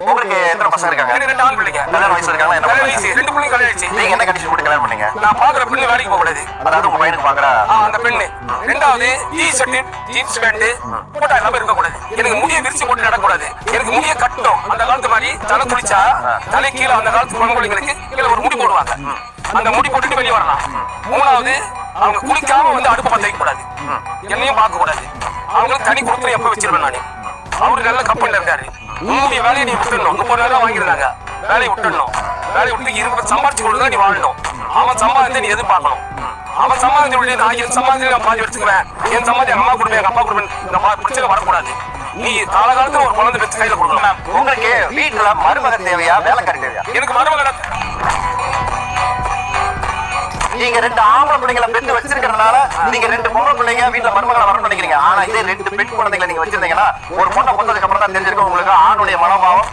உங்களுக்கு எத்தனை பசங்க இருக்காங்க? எனக்கு ரெண்டு ஆண் பிள்ளைங்க. கல்யாண வயசு இருக்காங்க என்ன கல்யாண பண்றீங்க? வயசு ரெண்டு பிள்ளைங்க கல்யாணம் ஆயிடுச்சு. நீங்க என்ன கண்டிஷன் போட்டு கல்யாணம் பண்ணீங்க? நான் பாக்குற பெண்ணு வேலைக்கு போக கூடாது. அதாவது உங்க பையனுக்கு பாக்குற ஆ, அந்த பெண்ணு. ரெண்டாவது டி ஷர்ட் ஜீன்ஸ் பேண்ட் போட்டா எல்லாமே இருக்க கூடாது. எனக்கு முடிய விரிச்சு போட்டு நடக்கூடாது எனக்கு முடிய கட்டும். அந்த காலத்து மாதிரி தலை குளிச்சா தலை கீழே அந்த காலத்து பொண்ணுங்களுக்கு கீழே ஒரு முடி போடுவாங்க. அந்த முடி போட்டுட்டு வெளியே வரலாம். மூணாவது அவங்க குளிக்காம வந்து அடுப்பு பத்த வைக்க கூடாது என்னையும் பார்க்க கூடாது அவங்களுக்கு தனி கொடுத்து எப்ப வச்சிருவேன் நானு? அவரு நல்ல கம்பெனில இருக்காரு உன்னுடைய வேலையை நீ விட்டுடணும். முப்பது நாள் வாங்கிருக்காங்க வேலையை விட்டுடணும். வேலையை விட்டு இருபது சம்பாதிச்சு கொடுத்தா நீ வாழணும். அவன் சம்பாதித்தை நீ எதிர்பார்க்கணும். அவன் சம்பாதிச்சு விட்டு நான் என் சம்பாதிச்சு நான் பாதி எடுத்துக்குவேன் என் சம்பாதி எங்க அம்மா கொடுப்பேன் எங்க அப்பா கொடுப்பேன் இந்த பிரச்சனை வரக்கூடாது. நீ காலகாலத்துல ஒரு குழந்தை பெற்று கையில கொடுக்கணும் உங்களுக்கு வீட்டுல மருமக தேவையா? வேலைக்காரி தேவையா? எனக்கு மருமகன் நீங்க ரெண்டு ஆம்பளை பிள்ளைங்களை பெற்று வச்சிருக்கிறதுனால நீங்க ரெண்டு பொம்பளை பிள்ளைங்க வீட்டுல மருமகளை வரணும் நினைக்கிறீங்க. ஆனா இதே ரெண்டு பெண் குழந்தைகளை நீங்க வச்சிருந்தீங்கன்னா ஒரு பொண்ணை பொந்ததுக்கு அப்புறம் தான் தெரிஞ்சிருக்கும் உங்களுக்கு ஆணுடைய மனோபாவம்.